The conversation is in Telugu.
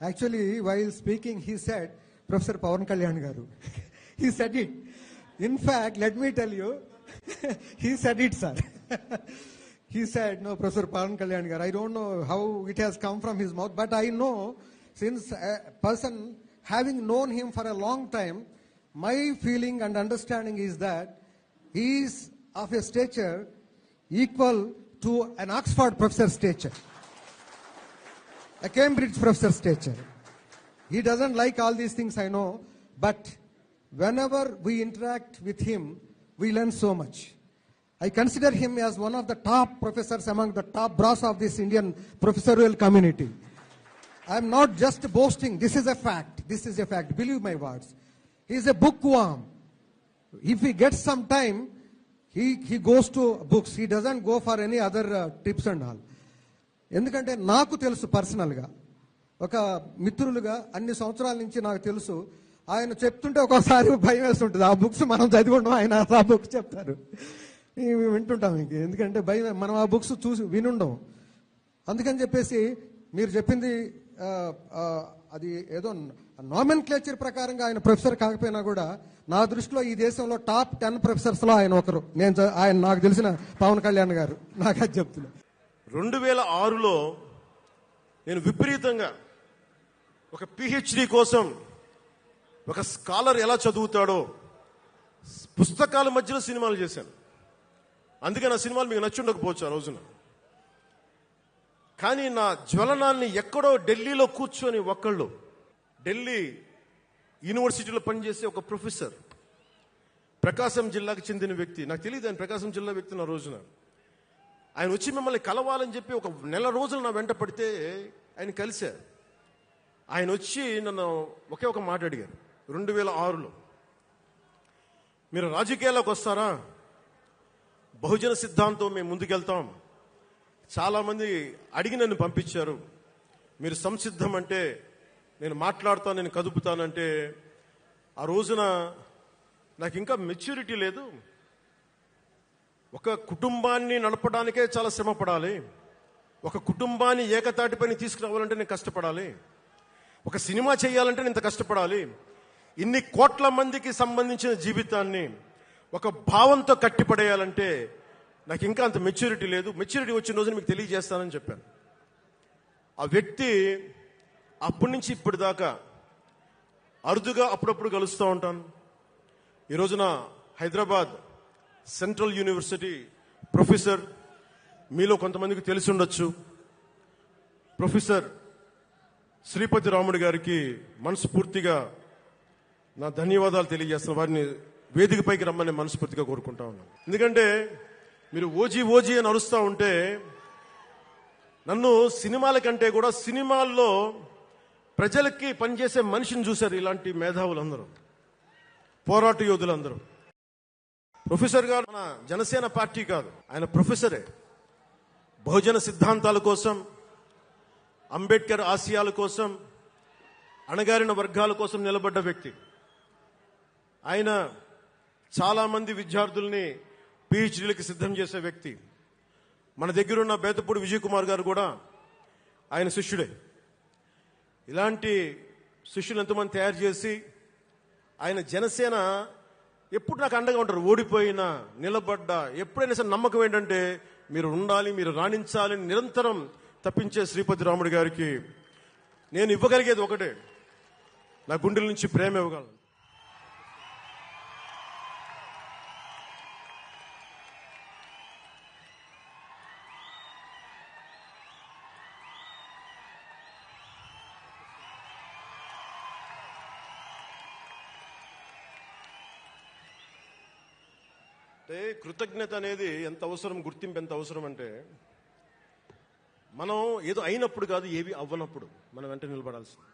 Actually, while speaking, he said, Professor Pawan Kalyan Garu. he said it. In fact, let me tell you, he said it, sir. he said, no, Professor Pawan Kalyan Garu. I don't know how it has come from his mouth, but I know since a person having known him for a long time, my feeling and understanding is that he is of a stature equal to an Oxford professor stature a Cambridge professor stature. He doesn't like all these things, I know, but whenever we interact with him, we learn so much. I consider him as one of the top professors among the top brass of this Indian professorial community. I'm not just boasting, this is a fact. This is a fact. Believe my words. He is a bookworm. If he gets some time, he, he goes to books. He doesn't go for any other uh, tips and all. ఎందుకంటే నాకు తెలుసు పర్సనల్గా. ఒక మిత్రులుగా అన్ని సంవత్సరాల నుంచి నాకు తెలుసు. ఆయన చెప్తుంటే ఒక్కోసారి భయం వేస్తుంటుంది. ఆ బుక్స్ మనం చదివి ఆయన ఆ బుక్స్ చెప్తారు. వింటుంటాం ఇంక. ఎందుకంటే భయం మనం ఆ బుక్స్ చూసి వినుండం అందుకని చెప్పేసి మీరు చెప్పింది అది ఏదో నామెన్ క్లేచర్ ప్రకారంగా ఆయన ప్రొఫెసర్ కాకపోయినా కూడా నా దృష్టిలో ఈ దేశంలో టాప్ టెన్ ప్రొఫెసర్స్లో ఆయన ఒకరు. నేను ఆయన నాకు తెలిసిన పవన్ కళ్యాణ్ గారు. నాకు అది చెప్తున్నా. రెండు వేల ఆరులో నేను విపరీతంగా ఒక పిహెచ్డి కోసం ఒక స్కాలర్ ఎలా చదువుతాడో పుస్తకాల మధ్యలో సినిమాలు చేశాను. అందుకే నా సినిమాలు మీకు నచ్చుండకపోవచ్చు ఆ రోజున. కానీ నా జ్వలనాన్ని ఎక్కడో ఢిల్లీలో కూర్చొని ఒక్కళ్ళు ఢిల్లీ యూనివర్సిటీలో పనిచేసే ఒక ప్రొఫెసర్ ప్రకాశం జిల్లాకు చెందిన వ్యక్తి నాకు తెలియదు ఆయన ప్రకాశం జిల్లా వ్యక్తి నా రోజున. ఆయన వచ్చి మిమ్మల్ని కలవాలని చెప్పి ఒక నెల రోజులు నా వెంట పడితే ఆయన కలిశారు. ఆయన వచ్చి నన్ను ఒకే ఒక మాట అడిగారు. రెండు వేల ఆరులో మీరు రాజకీయాల్లోకి వస్తారా? బహుజన సిద్ధాంతం మేము ముందుకెళ్తాం. చాలామంది అడిగి నన్ను పంపించారు. మీరు సంసిద్ధం అంటే నేను మాట్లాడతాను నేను కదుపుతానంటే ఆ రోజున నాకు ఇంకా మెచ్యూరిటీ లేదు. ఒక కుటుంబాన్ని నడపడానికే చాలా శ్రమ పడాలి ఒక కుటుంబాన్ని ఏకతాటిపైన తీసుకురావాలంటే నేను కష్టపడాలి. ఒక సినిమా చేయాలంటే నేను ఇంత కష్టపడాలి. ఇన్ని కోట్ల మందికి సంబంధించిన జీవితాన్ని ఒక భావంతో కట్టిపడేయాలంటే నాకు ఇంకా అంత మెచ్యూరిటీ లేదు. మెచ్యూరిటీ వచ్చిన రోజున మీకు తెలియజేస్తానని చెప్పాను. ఆ వ్యక్తి అప్పటి నుంచి ఇప్పటి దాకా అరుదుగా అప్పుడప్పుడు కలుస్తూ ఉంటాను. ఈ రోజున హైదరాబాద్ సెంట్రల్ యూనివర్సిటీ ప్రొఫెసర్ మీలో కొంతమందికి తెలిసి ఉండొచ్చు. ప్రొఫెసర్ శ్రీపతి రాముడు గారికి మనస్ఫూర్తిగా నా ధన్యవాదాలు తెలియజేస్తున్న వారిని వేదికపైకి రమ్మని మనస్ఫూర్తిగా కోరుకుంటా ఉన్నాను. ఎందుకంటే మీరు ఓజీ ఓజీ అని అరుస్తూ ఉంటే నన్ను సినిమాల కంటే కూడా సినిమాల్లో ప్రజలకి పనిచేసే మనిషిని చూశారు ఇలాంటి మేధావులందరూ పోరాట యోధులందరూ. ప్రొఫెసర్ గారు మన జనసేన పార్టీ కాదు. ఆయన ప్రొఫెసరే. బహుజన సిద్ధాంతాల కోసం అంబేద్కర్ ఆశయాల కోసం అణగారిన వర్గాల కోసం నిలబడ్డ వ్యక్తి. ఆయన చాలామంది విద్యార్థుల్ని పిహెచ్డీలకు సిద్ధం చేసే వ్యక్తి. మన దగ్గరున్న బేతపూడి విజయ్ కుమార్ గారు కూడా ఆయన శిష్యుడే. ఇలాంటి శిష్యులు ఎంతమంది తయారు చేసి ఆయన జనసేన ఎప్పుడు నాకు అండగా ఉంటారు? ఓడిపోయినా నిలబడ్డా. ఎప్పుడైనా సరే నమ్మకం ఏంటంటే మీరు ఉండాలి మీరు రాణించాలి నిరంతరం తప్పించే శ్రీపతి రాముడు గారికి నేను ఇవ్వగలిగేది ఒకటే. నా గుండెల నుంచి ప్రేమ ఇవ్వగలను. అంటే కృతజ్ఞత అనేది ఎంత అవసరం గుర్తింపు ఎంత అవసరం అంటే మనం ఏదో అయినప్పుడు కాదు ఏవి అవ్వనప్పుడు మనం వెంట నిలబడాల్సింది.